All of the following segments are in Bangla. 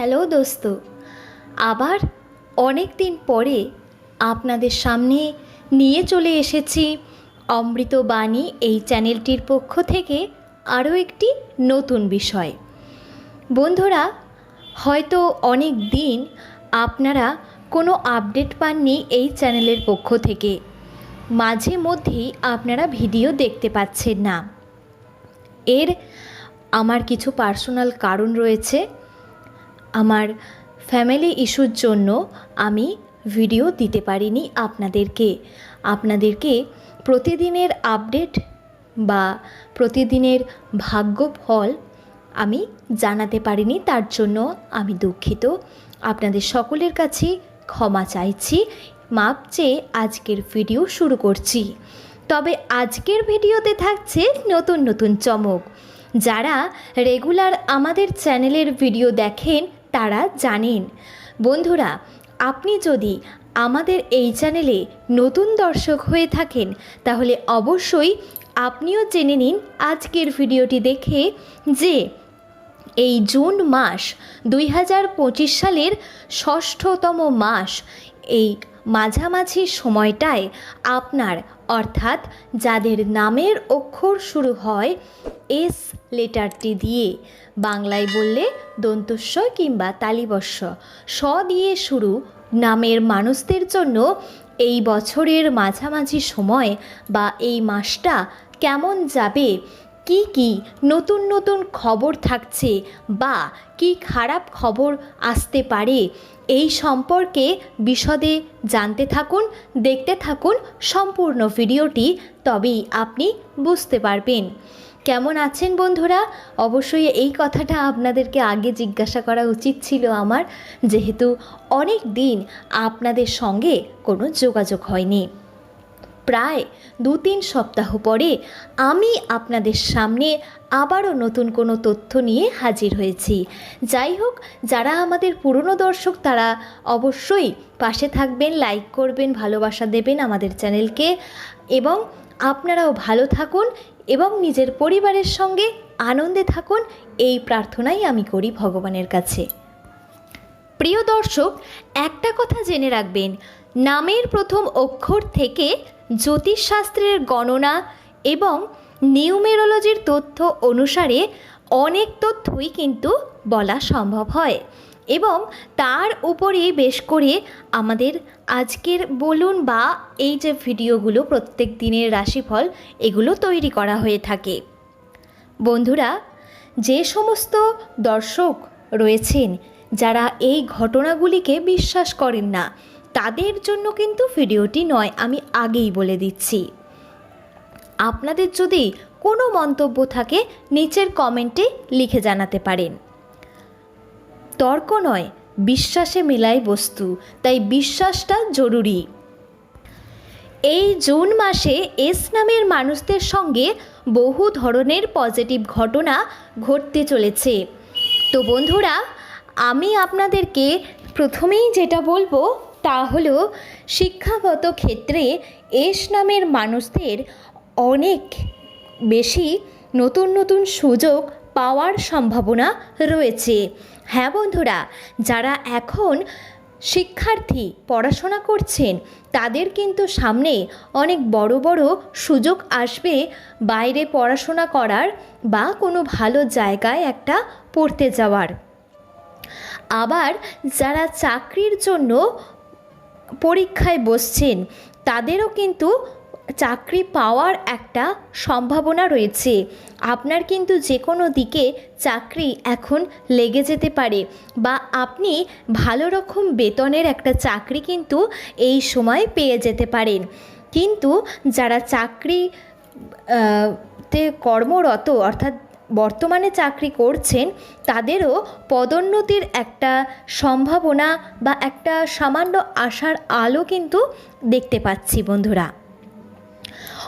হ্যালো দোস্ত। আবার অনেক দিন পরে আপনাদের সামনে নিয়ে চলে এসেছি অমৃতবাণী এই চ্যানেলটির পক্ষ থেকে আরও একটি নতুন বিষয়। বন্ধুরা, হয়তো অনেক দিন আপনারা কোনো আপডেট পাননি এই চ্যানেলের পক্ষ থেকে। মাঝে মধ্যেই আপনারা ভিডিও দেখতে পাচ্ছেন না। এর আমার কিছু পার্সোনাল কারণ রয়েছে। আমার ফ্যামিলি ইস্যুর জন্য আমি ভিডিও দিতে পারিনি আপনাদেরকে। আপনাদেরকে প্রতিদিনের আপডেট বা প্রতিদিনের ভাগ্য ফল আমি জানাতে পারিনি, তার জন্য আমি দুঃখিত। আপনাদের সকলের কাছে ক্ষমা চাইছি, মাপ চেয়ে আজকের ভিডিও শুরু করছি। তবে আজকের ভিডিওতে থাকছে নতুন নতুন চমক। যারা রেগুলার আমাদের চ্যানেলের ভিডিও দেখেন তারা জানেন। বন্ধুরা, আপনি যদি আমাদের এই চ্যানেলে নতুন দর্শক হয়ে থাকেন, তাহলে অবশ্যই আপনিও জেনে নিন আজকের ভিডিওটি দেখে যে এই জুন মাস দুই হাজার পঁচিশ সালের ষষ্ঠতম মাস, এই মাঝামাঝি সময়টায় আপনার অর্থাৎ যাদের নামের অক্ষর শুরু হয় এস লেটারটি দিয়ে। বাংলায় বললে দন্তস্ব কিংবা তালিবস্য স দিয়ে শুরু। নামের মানুষদের জন্য এই বছরের মাঝামাঝি সময় বা এই মাসটা কেমন যাবে কি কি নতুন নতুন খবর থাকছে বা কি খারাপ খবর আসতে পারে, এই সম্পর্কে বিশদে জানতে থাকুন, দেখতে থাকুন সম্পূর্ণ ভিডিওটি, তবেই আপনি বুঝতে পারবেন। কেমন আছেন বন্ধুরা? অবশ্যই এই কথাটা আপনাদেরকে আগে জিজ্ঞাসা করা উচিত ছিল আমার, যেহেতু অনেক দিন আপনাদের সঙ্গে কোনো যোগাযোগ হয়নি। প্রায় দু তিন সপ্তাহ পরে আমি আপনাদের সামনে আবারও নতুন কোনো তথ্য নিয়ে হাজির হয়েছি। যাই হোক, যারা আমাদের পুরনো দর্শক, তারা অবশ্যই পাশে থাকবেন, লাইক করবেন, ভালোবাসা দেবেন আমাদের চ্যানেলকে এবং আপনারাও ভালো থাকুন এবং নিজের পরিবারের সঙ্গে আনন্দে থাকুন। এই প্রার্থনাই আমি করি ভগবানের কাছে। প্রিয় দর্শক, একটা কথা জেনে রাখবেন নামের প্রথম অক্ষর থেকে জ্যোতিষশাস্ত্রের গণনা এবং নিউমেরোলজির তথ্য অনুসারে অনেক তথ্যই কিন্তু বলা সম্ভব হয় এবং তার উপরে বেশ করে আমাদের আজকের বলুন বা এই যে ভিডিওগুলো প্রত্যেক দিনের রাশিফল, এগুলো তৈরি করা হয়ে থাকে। বন্ধুরা, যে সমস্ত দর্শক রয়েছেন, যারা এই ঘটনাগুলিকে বিশ্বাস করেন না তাদের জন্য কিন্তু ভিডিওটি নয়, আমি আগেই বলে দিচ্ছি। আপনাদের যদি কোনো মন্তব্য থাকে, নিচের কমেন্টে লিখে জানাতে পারেন। তর্ক নয়, বিশ্বাসে মেলায় বস্তু, তাই বিশ্বাসটা জরুরি। এই জুন মাসে এস নামের মানুষদের সঙ্গে বহু ধরনের পজিটিভ ঘটনা ঘটতে চলেছে। তো বন্ধুরা, আমি আপনাদেরকে প্রথমেই যেটা বলব তা হলো শিক্ষাগত ক্ষেত্রে এস নামের মানুষদের অনেক বেশি নতুন নতুন সুযোগ পাওয়ার সম্ভাবনা রয়েছে। হ্যাঁ বন্ধুরা, যারা এখন শিক্ষার্থী পড়াশোনা করছেন, তাদের কিন্তু সামনে অনেক বড় বড় সুযোগ আসবে বাইরে পড়াশোনা করার বা কোনো ভালো জায়গায় একটা পড়তে যাওয়ার। আবার যারা চাকরির জন্য পরীক্ষায় বসছেন, তাদেরও কিন্তু চাকরি পাওয়ার একটা সম্ভাবনা রয়েছে। আপনার কিন্তু যে কোনো দিকে চাকরি এখন লেগে যেতে পারে বা আপনি ভালো রকম বেতনের একটা চাকরি কিন্তু এই সময় পেয়ে যেতে পারেন। কিন্তু যারা চাকরি তে কর্মরত অর্থাৎ বর্তমানে চাকরি করছেন, তাদেরও পদোন্নতির একটা সম্ভাবনা বা একটা সামান্য আশার আলো কিন্তু দেখতে পাচ্ছি বন্ধুরা।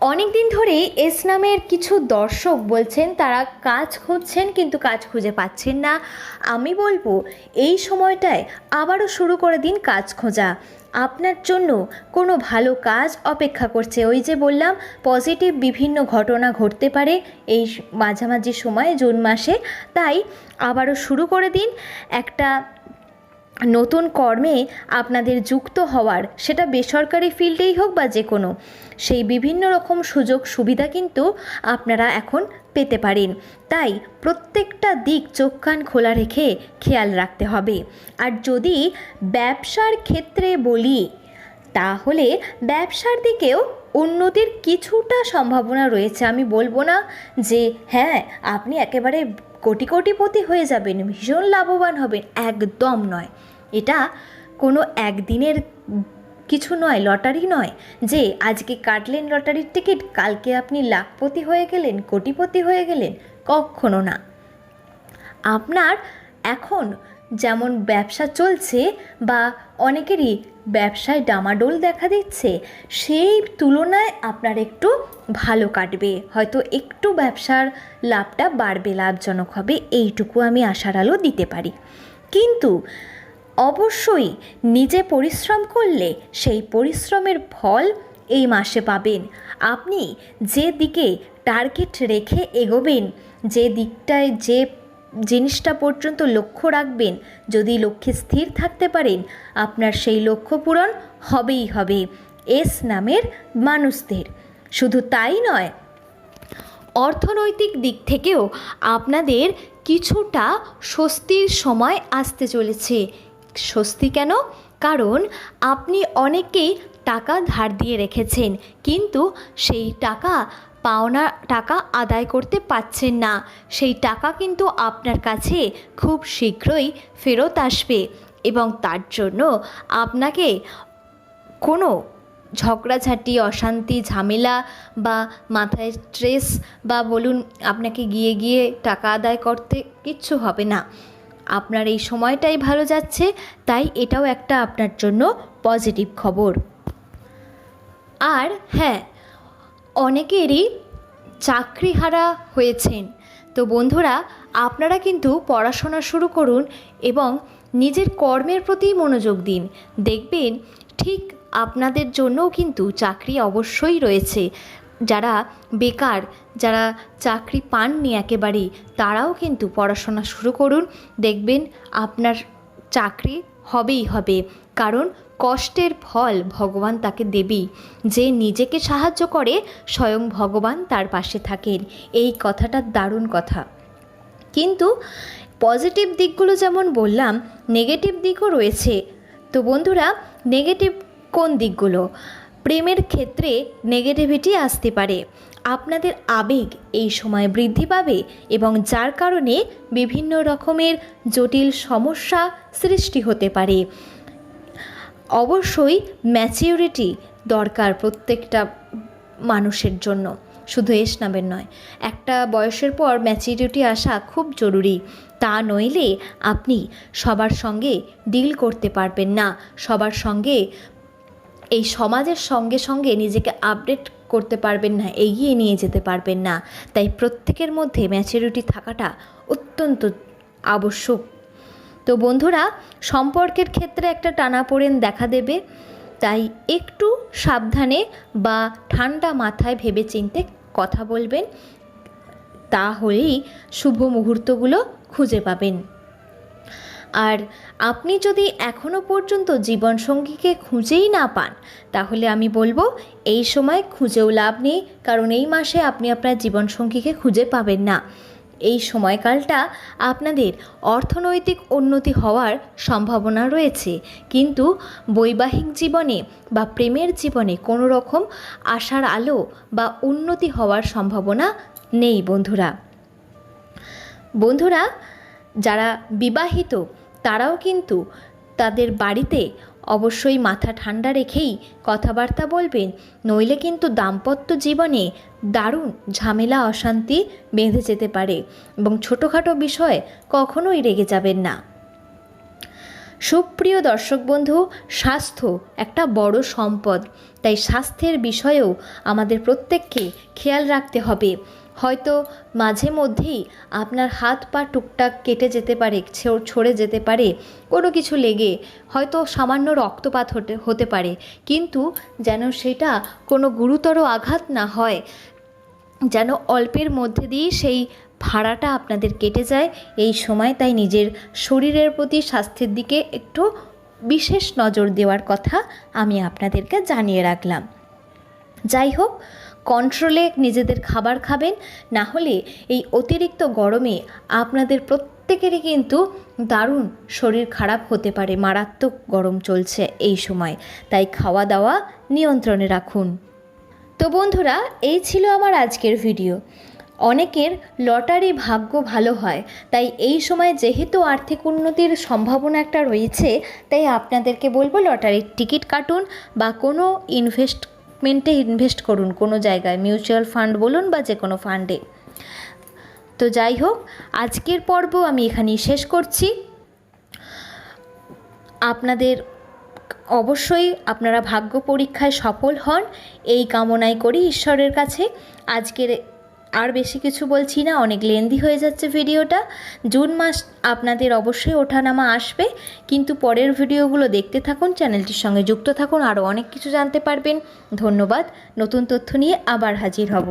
অনেক দিন ধরে এস নামের কিছু দর্শক বলছেন, তারা কাজ খুঁজছেন কিন্তু কাজ খুঁজে পাচ্ছেন না। আমি বলব, এই সময়টায় আবারও শুরু করে দিন কাজ খোঁজা। আপনার জন্য কোনো ভালো কাজ অপেক্ষা করছে। ওই যে বললাম পজিটিভ বিভিন্ন ঘটনা ঘটতে পারে এই মাঝামাঝি সময়ে জুন মাসে। তাই আবারও শুরু করে দিন। একটা নতুন কর্মে আপনাদের যুক্ত হওয়ার, সেটা বেসরকারি ফিল্ডেই হোক বা যে কোনো সেই বিভিন্ন রকম সুযোগ সুবিধা কিন্তু আপনারা এখন পেতে পারেন। তাই প্রত্যেকটা দিক চোখ কান খোলা রেখে খেয়াল রাখতে হবে। আর যদি ব্যবসার ক্ষেত্রে বলি, তাহলে ব্যবসার দিকেও উন্নতির কিছুটা সম্ভাবনা রয়েছে। আমি বলব না যে হ্যাঁ আপনি একেবারে কোটি কোটিপতি হয়ে যাবেন, ভীষণ লাভবান হবেন, একদম নয়। এটা কোনো একদিনের কিছু নয়, লটারি নয় যে আজকে কাটলেন লটারির টিকিট, কালকে আপনি লাখপতি হয়ে গেলেন, কোটিপতি হয়ে গেলেন, কখনো না। আপনার এখন যেমন ব্যবসা চলছে বা অনেকেরই ব্যবসায় ডামাডোল দেখা দিচ্ছে, সেই তুলনায় আপনার একটু ভালো কাটবে। হয়তো একটু ব্যবসার লাভটা বাড়বে, লাভজনক হবে, এইটুকু আমি আশার আলো দিতে পারি। কিন্তু অবশ্যই নিজে পরিশ্রম করলে সেই পরিশ্রমের ফল এই মাসে পাবেন। আপনি যে দিকে টার্গেট রেখে এগোবেন, যে দিকটায় যে জিনিসটা পর্যন্ত লক্ষ্য রাখবেন, যদি লক্ষ্যে স্থির থাকতে পারেন, আপনার সেই লক্ষ্য পূরণ হবেই হবে এস নামের মানুষদের। শুধু তাই নয়, অর্থনৈতিক দিক থেকেও আপনাদের কিছুটা স্বস্তির সময় আসতে চলেছে। স্বস্তি কেন? কারণ আপনি অনেকেই টাকা ধার দিয়ে রেখেছেন, কিন্তু সেই টাকা পাওনা, টাকা আদায় করতে পাচ্ছেন না। সেই টাকা কিন্তু আপনার কাছে খুব শীঘ্রই ফেরত আসবে এবং তার জন্য আপনাকে কোনো ঝগড়াঝাঁটি, অশান্তি, ঝামেলা বা মাথায় স্ট্রেস বা বলুন আপনাকে গিয়ে গিয়ে টাকা আদায় করতে কিচ্ছু হবে না। আপনার এই সময়টাই ভালো যাচ্ছে, তাই এটাও একটা আপনার জন্য পজিটিভ খবর। আর হ্যাঁ অনেকেরই চাকরিহারা হয়েছেন। তো বন্ধুরা, আপনারা কিন্তু পড়াশোনা শুরু করুন এবং নিজের কর্মের প্রতি মনোযোগ দিন। দেখবেন ঠিক আপনাদের জন্যও কিন্তু চাকরি অবশ্যই রয়েছে। যারা বেকার, যারা চাকরি পাননি একেবারেই, তারাও কিন্তু পড়াশোনা শুরু করুন। দেখবেন আপনার চাকরি হবেই হবে। কারণ কষ্টের ফল ভগবান তাকে দেবেই। যে নিজেকে সাহায্য করে, স্বয়ং ভগবান তার পাশে থাকেন। এই কথাটা দারুণ কথা। কিন্তু পজিটিভ দিকগুলো যেমন বললাম, নেগেটিভ দিকও রয়েছে। তো বন্ধুরা, নেগেটিভ কোন দিকগুলো? প্রেমের ক্ষেত্রে নেগেটিভিটি আসতে পারে। আপনাদের আবেগ এই সময় বৃদ্ধি পাবে এবং যার কারণে বিভিন্ন রকমের জটিল সমস্যা সৃষ্টি হতে পারে। অবশ্যই ম্যাচিউরিটি দরকার প্রত্যেকটা মানুষের জন্য। শুধু এস নামের নয়, একটা বয়সের পর ম্যাচিউরিটি আসা খুব জরুরি। তা নইলে আপনি সবার সঙ্গে ডিল করতে পারবেন না। সবার সঙ্গে এই সমাজের সঙ্গে সঙ্গে নিজেকে আপডেট করতে পারবেন না, এগিয়ে নিয়ে যেতে পারবেন না। তাই প্রত্যেকের মধ্যে ম্যাচুরিটি থাকাটা অত্যন্ত আবশ্যক। তো বন্ধুরা, সম্পর্কের ক্ষেত্রে একটা টানাপোড়েন দেখা দেবে। তাই একটু সাবধানে বা ঠান্ডা মাথায় ভেবে চিনতে কথা বলবেন। তাহলেই শুভ মুহূর্তগুলো খুঁজে পাবেন। আর আপনি যদি এখনও পর্যন্ত জীবনসঙ্গীকে খুঁজেই না পান, তাহলে আমি বলব এই সময় খুঁজেও লাভ নেই, কারণ এই মাসে আপনি আপনার জীবনসঙ্গীকে খুঁজে পাবেন না। এই সময়কালটা আপনাদের অর্থনৈতিক উন্নতি হওয়ার সম্ভাবনা রয়েছে, কিন্তু বৈবাহিক জীবনে বা প্রেমের জীবনে কোনো রকম আশার আলো বা উন্নতি হওয়ার সম্ভাবনা নেই, বন্ধুরা। বন্ধুরা, যারা বিবাহিত তারাও কিন্তু তাদের বাড়িতে অবশ্যই মাথা ঠান্ডা রেখেই কথাবার্তা বলবেন। নইলে কিন্তু দাম্পত্য জীবনে দারুণ ঝামেলা, অশান্তি বেঁধে যেতে পারে এবং ছোটোখাটো বিষয়ে কখনোই রেগে যাবেন না। সুপ্রিয় দর্শক বন্ধু, স্বাস্থ্য একটা বড় সম্পদ। তাই স্বাস্থ্যের বিষয়েও আমাদের প্রত্যেককে খেয়াল রাখতে হবে। হয়তো মাঝে মধ্যেই আপনার হাত পা টুকটাক কেটে যেতে পারে ছড়ে যেতে পারে, কোনো কিছু লেগে হয়তো সামান্য রক্তপাত হতে হতে পারে। কিন্তু যেন সেটা কোনো গুরুতর আঘাত না হয়, যেন অল্পের মধ্যে দিয়েই সেই ভাড়াটা আপনাদের কেটে যায়, এই সময় তাই নিজের শরীরের প্রতি স্বাস্থ্যের দিকে একটু বিশেষ নজর দেওয়ার কথা আমি আপনাদেরকে জানিয়ে রাখলাম। যাই হোক কন্ট্রোলে নিজেদের খাবার খাবেন, না হলে এই অতিরিক্ত গরমে আপনাদের প্রত্যেকেরই কিন্তু দারুণ শরীর খারাপ হতে পারে, মারাত্মক গরম চলছে এই সময়। তাই খাওয়া দাওয়া নিয়ন্ত্রণে রাখুন। তো বন্ধুরা, এই ছিল আমার আজকের ভিডিও। অনেকের লটারি ভাগ্য ভালো হয়, তাই এই সময় যেহেতু আর্থিক উন্নতির সম্ভাবনা একটা রয়েছে, তাই আপনাদেরকে বলব লটারির টিকিট কাটুন বা কোনো ইনভেস্টমেন্টে ইনভেস্ট করুন, কোনো জায়গায় মিউচুয়াল ফান্ড বলুন বা যে কোনো ফান্ডে তো যাই হোক, আজকের পর্ব আমি এখানেই শেষ করছি। আপনাদের অবশ্যই আপনারা ভাগ্য পরীক্ষায় সফল হন, এই কামনাই করি ঈশ্বরের কাছে। আজকের আর বেশি কিছু বলছি না, অনেক লেন্দি হয়ে যাচ্ছে ভিডিওটা। জুন মাস আপনাদের অবশ্যই ওঠানামা আসবে, কিন্তু পরের ভিডিওগুলো দেখতে থাকুন, চ্যানেলটির সঙ্গে যুক্ত থাকুন, আরও অনেক কিছু জানতে পারবেন। ধন্যবাদ, নতুন তথ্য নিয়ে আবার হাজির হব।